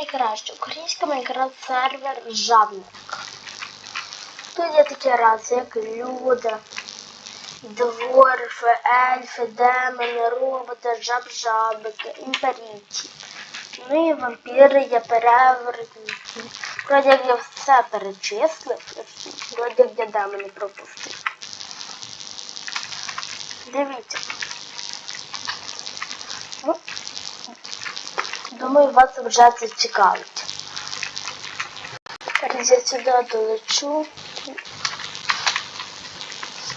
найкраще. Український Майнкрафт сервер жабник. Тут є такі раси, як люди, дворфи, ельфи, демони, роботи, жаб-жабики, імперійці. Ну і вампіри, є перевертні. Вроді як я все перечислив, вроді як я демони пропустив. Дивіться. Ну, думаю, вас вже це цікавить. Я сюди долечу.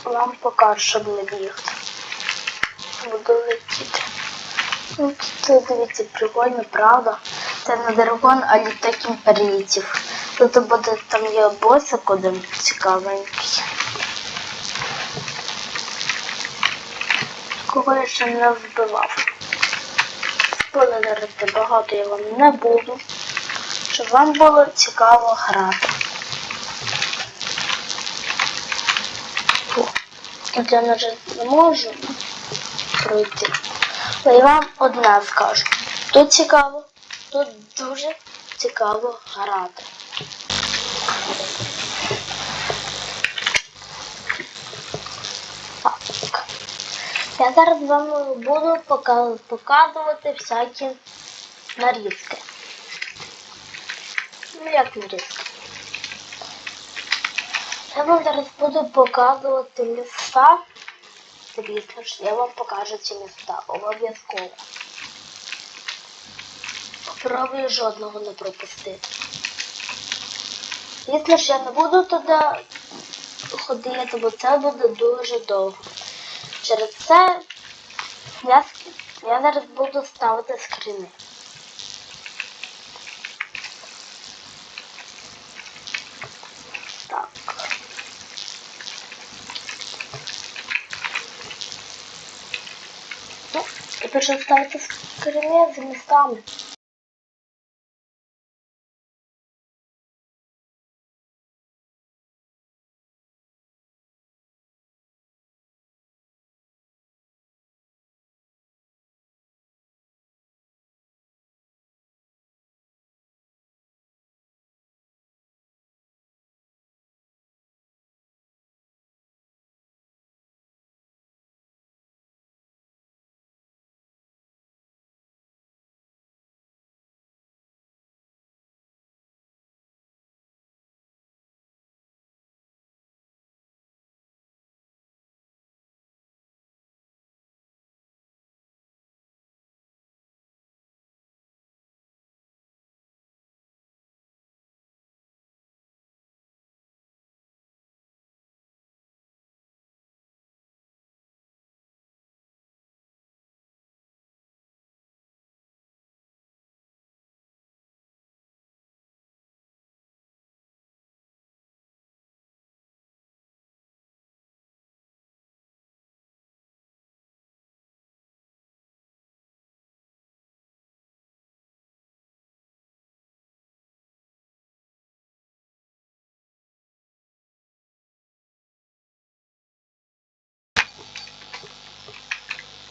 Вам покажу, не бігти. Буду летіти. Ну, тут дивіться, прикольно, правда? Це не дракон, а літак імперійців. Тут буде там є босик один цікавенький. Кого я ще не вбивав. Спойлерити багато я вам не буду, щоб вам було цікаво грати. Тут я навіть не можу пройти. Але я вам одне скажу. Тут цікаво, тут дуже цікаво грати. Я зараз вам буду показувати всякі нарізки. Ну як нарізки? Я вам зараз буду показувати міста. Звісно ж, я вам покажу ці міста обов'язково. Попробую жодного не пропустити. Звісно ж, я не буду туди ходити, бо це буде дуже довго. Через це я, я зараз буду ставити скріни. Так. Ну, і ставити скріни з містами.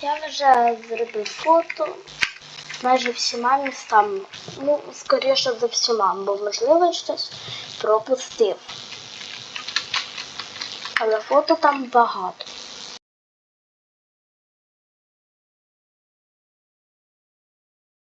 Я вже зробив фото майже всіма містами. Ну, скоріше за всіма, бо можливо щось пропустив. Але фото там багато.